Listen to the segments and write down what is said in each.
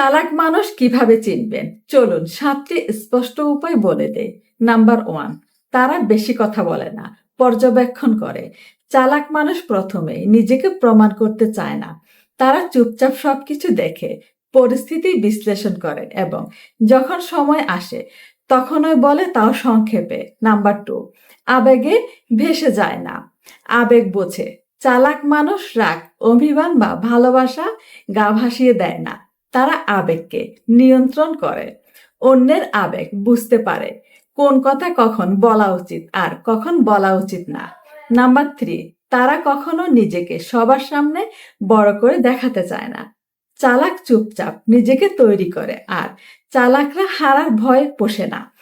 চালাক মানুষ কীভাবে চিনবেন? চলুন সাতটি স্পষ্ট উপায় বলে দেয় নাম্বার ওয়ান, তারা বেশি কথা বলে না, পর্যবেক্ষণ করে। চালাক মানুষ প্রথমে নিজেকে প্রমাণ করতে চায় না। তারা চুপচাপ সবকিছু দেখে, পরিস্থিতি বিশ্লেষণ করে এবং যখন সময় আসে, তখনই বলে তাও সংক্ষেপে। নাম্বার টু, আবেগে ভেসে যায় না। আবেগ বোঝে। চালাক মানুষ রাগ, অভিমান বা ভালোবাসা গা ভাসিয়ে দেয় না। তারা আবেগকে নিয়ন্ত্রণ করে। অন্যের আবেগ বুঝতে পারে কোন কথা কখন বলা উচিত আর কখন বলা উচিত না। নাম্বার থ্রি, তারা কখনো নিজেকে সবার সামনে বড় করে দেখাতে চায় না। চালাক চুপচাপ নিজেকে তৈরি করে আর চালাকরা হারার ভয়ে পোষে না।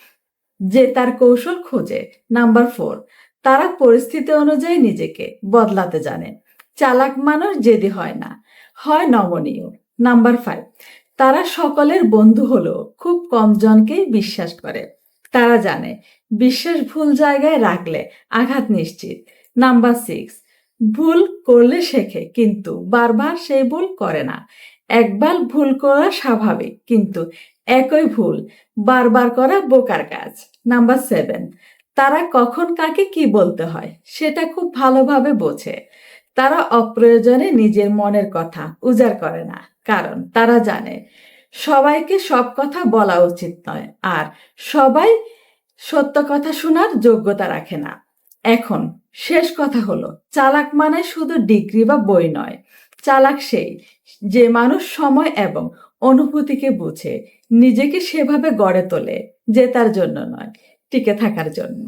যে তার কৌশল খোঁজে। নাম্বার ফোর, তারা পরিস্থিতি অনুযায়ী নিজেকে বদলাতে জানে। চালাক মানুষ জেদি হয় না। হয় নমনীয়। নাম্বার ফাইভ তারা সকলের বন্ধু হলেও খুব কম জনকেই বিশ্বাস করে। তারা জানে, বিশ্বাস ভুল জায়গায় রাখলে আঘাত নিশ্চিত। নাম্বার সিক্স ভুল করলে শেখে, কিন্তু বারবার সেই ভুল করে না। একবার ভুল করা স্বাভাবিক, কিন্তু একই ভুল বারবার করা বোকার কাজ। নাম্বার সেভেন তারা কখন কাকে কি বলতে হয়, সেটা খুব ভালোভাবে বোঝে। তারা অপ্রয়োজনে নিজের মনের কথা উজাড় করে না। কারণ তারা জানে, সবাইকে সব কথা বলা উচিত নয় আর সবাই সত্য কথা শোনার যোগ্যতা রাখে না। এখন শেষ কথা হলো, চালাক মানে শুধু ডিগ্রি বা বই নয়। চালাক সেই, যে মানুষ সময় এবং অনুভূতিকে বুঝে, নিজেকে সেভাবে গড়ে তোলে, যে তার জন্য নয়, টিকে থাকার জন্য।